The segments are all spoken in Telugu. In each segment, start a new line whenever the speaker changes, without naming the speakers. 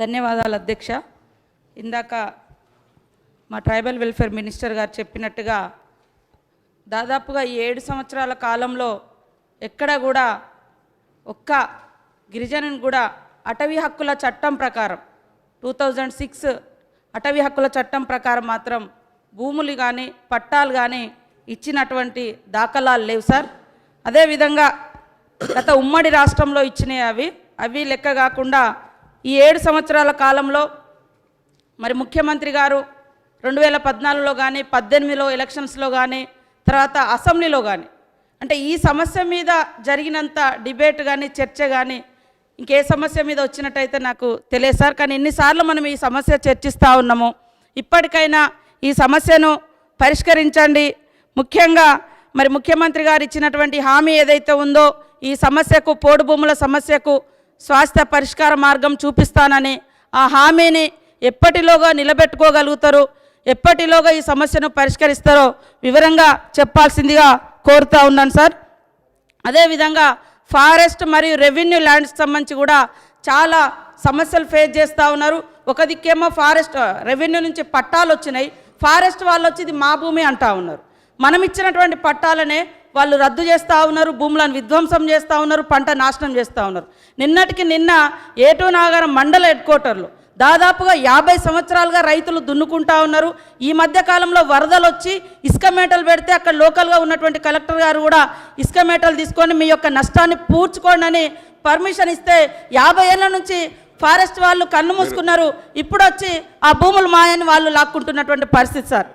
ధన్యవాదాలు అధ్యక్ష. ఇందాక మా ట్రైబల్ వెల్ఫేర్ మినిస్టర్ గారు చెప్పినట్టుగా దాదాపుగా ఈ ఏడు సంవత్సరాల కాలంలో ఎక్కడ కూడా ఒక్క గిరిజనుని కూడా అటవీ హక్కుల చట్టం ప్రకారం టూ థౌజండ్ సిక్స్ అటవీ హక్కుల చట్టం ప్రకారం మాత్రం భూములు కానీ పట్టాలు కానీ ఇచ్చినటువంటి దాఖలాలు లేవు సార్. అదేవిధంగా గత ఉమ్మడి రాష్ట్రంలో ఇచ్చినాయి అవి అవి లెక్క కాకుండా ఈ ఏడు సంవత్సరాల కాలంలో మరి ముఖ్యమంత్రి గారు రెండు వేల పద్నాలుగులో కానీ పద్దెనిమిదిలో ఎలక్షన్స్లో కానీ తర్వాత అసెంబ్లీలో కానీ అంటే ఈ సమస్య మీద జరిగినంత డిబేట్ కానీ చర్చ కానీ ఇంకే సమస్య మీద వచ్చినట్టయితే నాకు తెలియదు సార్. కానీ ఎన్నిసార్లు మనం ఈ సమస్య చర్చిస్తూ ఉన్నాము. ఇప్పటికైనా ఈ సమస్యను పరిష్కరించండి. ముఖ్యంగా మరి ముఖ్యమంత్రి గారు ఇచ్చినటువంటి హామీ ఏదైతే ఉందో ఈ సమస్యకు పోడు భూముల సమస్యకు స్వాస్థ్య పరిష్కార మార్గం చూపిస్తానని ఆ హామీని ఎప్పటిలోగా నిలబెట్టుకోగలుగుతారు ఎప్పటిలోగా ఈ సమస్యను పరిష్కరిస్తారో వివరంగా చెప్పాల్సిందిగా కోరుతా ఉన్నాను సార్. అదేవిధంగా ఫారెస్ట్ మరియు రెవెన్యూ ల్యాండ్స్కి సంబంధించి కూడా చాలా సమస్యలు ఫేస్ చేస్తూ ఉన్నారు. ఒక దిక్కేమో ఫారెస్ట్ రెవెన్యూ నుంచి పట్టాలు వచ్చినాయి. ఫారెస్ట్ వాళ్ళు వచ్చి ఇది మా భూమి అంటా ఉన్నారు. మనం ఇచ్చినటువంటి పట్టాలనే వాళ్ళు రద్దు చేస్తూ ఉన్నారు భూములను విధ్వంసం చేస్తూ ఉన్నారు పంట నాశనం చేస్తూ ఉన్నారు. నిన్నటికి నిన్న ఏటూ నాగరం మండల హెడ్ క్వార్టర్లో దాదాపుగా యాభై సంవత్సరాలుగా రైతులు దున్నుకుంటా ఉన్నారు. ఈ మధ్య కాలంలో వరదలు వచ్చి ఇసుక మేటలు పెడితే అక్కడ లోకల్గా ఉన్నటువంటి కలెక్టర్ గారు కూడా ఇసుక మేటలు తీసుకొని మీ యొక్క నష్టాన్ని పూడ్చుకోండి అని పర్మిషన్ ఇస్తే యాభై ఏళ్ళ నుంచి ఫారెస్ట్ వాళ్ళు కన్ను మూసుకున్నారు. ఇప్పుడు వచ్చి ఆ భూములు మాయని వాళ్ళు లాక్కుంటున్నటువంటి పరిస్థితి సార్.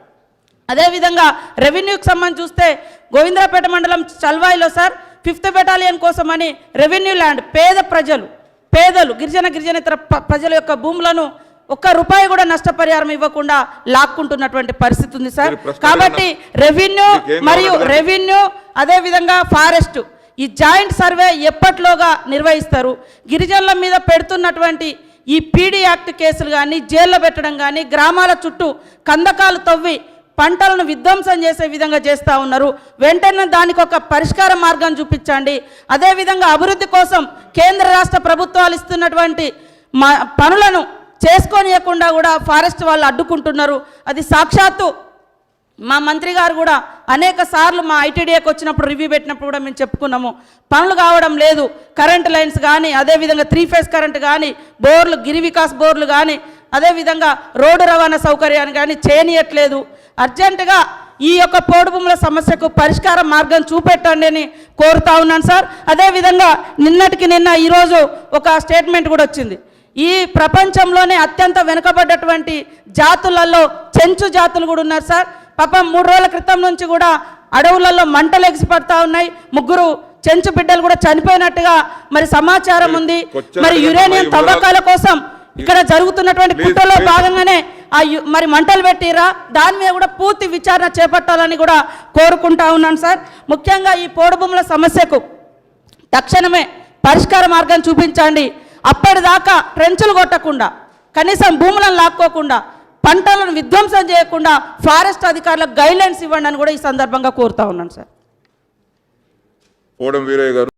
అదేవిధంగా రెవెన్యూకి సంబంధించి చూస్తే గోవిందరాపేట మండలం చల్వాయిలో సార్ ఫిఫ్త్ బెటాలియన్ కోసమని రెవెన్యూ ల్యాండ్ పేద ప్రజలు పేదలు గిరిజన గిరిజనేతర ప్రజల యొక్క భూములను ఒక్క రూపాయి కూడా నష్టపరిహారం ఇవ్వకుండా లాక్కుంటున్నటువంటి పరిస్థితి ఉంది సార్. కాబట్టి రెవెన్యూ మరియు? రెవెన్యూ అదేవిధంగా ఫారెస్ట్ ఈ జాయింట్ సర్వే ఎప్పట్లోగా నిర్వహిస్తారు? గిరిజనుల మీద పెడుతున్నటువంటి ఈ పీడీ యాక్ట్ కేసులు కానీ జైల్లో పెట్టడం కానీ గ్రామాల చుట్టూ కందకాలు తవ్వి పంటలను విధ్వంసం చేసే విధంగా చేస్తూ ఉన్నారు. వెంటనే దానికి ఒక పరిష్కార మార్గం చూపించండి. అదేవిధంగా అభివృద్ధి కోసం కేంద్ర రాష్ట్ర ప్రభుత్వాలు ఇస్తున్నటువంటి మా పనులను చేసుకోనియకుండా కూడా ఫారెస్ట్ వాళ్ళు అడ్డుకుంటున్నారు. అది సాక్షాత్తు మా మంత్రి గారు కూడా అనేక సార్లు మా ఐటీడీఏకి వచ్చినప్పుడు రివ్యూ పెట్టినప్పుడు కూడా మేము చెప్పుకున్నాము. పనులు కావడం లేదు. కరెంట్ లైన్స్ కానీ అదేవిధంగా త్రీ ఫేస్ కరెంట్ కానీ బోర్లు గిరి వికాస్ బోర్లు కానీ అదేవిధంగా రోడ్డు రవాణా సౌకర్యాన్ని కానీ చేయనీయట్లేదు. అర్జెంటుగా ఈ యొక్క పోడు భూముల సమస్యకు పరిష్కార మార్గం చూపెట్టండి అని కోరుతా ఉన్నాను సార్. అదేవిధంగా నిన్నటికి నిన్న ఈరోజు ఒక స్టేట్మెంట్ కూడా వచ్చింది. ఈ ప్రపంచంలోనే అత్యంత వెనుకబడ్డటువంటి జాతులలో చెంచు జాతులు కూడా ఉన్నారు సార్. పాపం మూడు రోజుల క్రితం నుంచి కూడా అడవులలో మంటలు ఎగిసి పడతా ఉన్నాయి. ముగ్గురు చెంచు బిడ్డలు కూడా చనిపోయినట్టుగా మరి సమాచారం ఉంది. మరి యురేనియం తవ్వకాల కోసం ఇక్కడ జరుగుతున్నటువంటి కుట్రలో. భాగంగానే ఆ మరి మంటలు పెట్టిరా? దాని మీద కూడా పూర్తి విచారణ చేపట్టాలని కూడా కోరుకుంటా ఉన్నాను సార్. ముఖ్యంగా ఈ పోడు భూముల సమస్యకు తక్షణమే పరిష్కార మార్గం చూపించండి. అప్పటిదాకా ట్రెంచులు కొట్టకుండా కనీసం భూములను లాక్కోకుండా పంటలను విధ్వంసం చేయకుండా ఫారెస్ట్ అధికారులకు గైడ్లైన్స్ ఇవ్వండి అని కూడా ఈ సందర్భంగా కోరుతా ఉన్నాను సార్.
వీరయ్య గారు.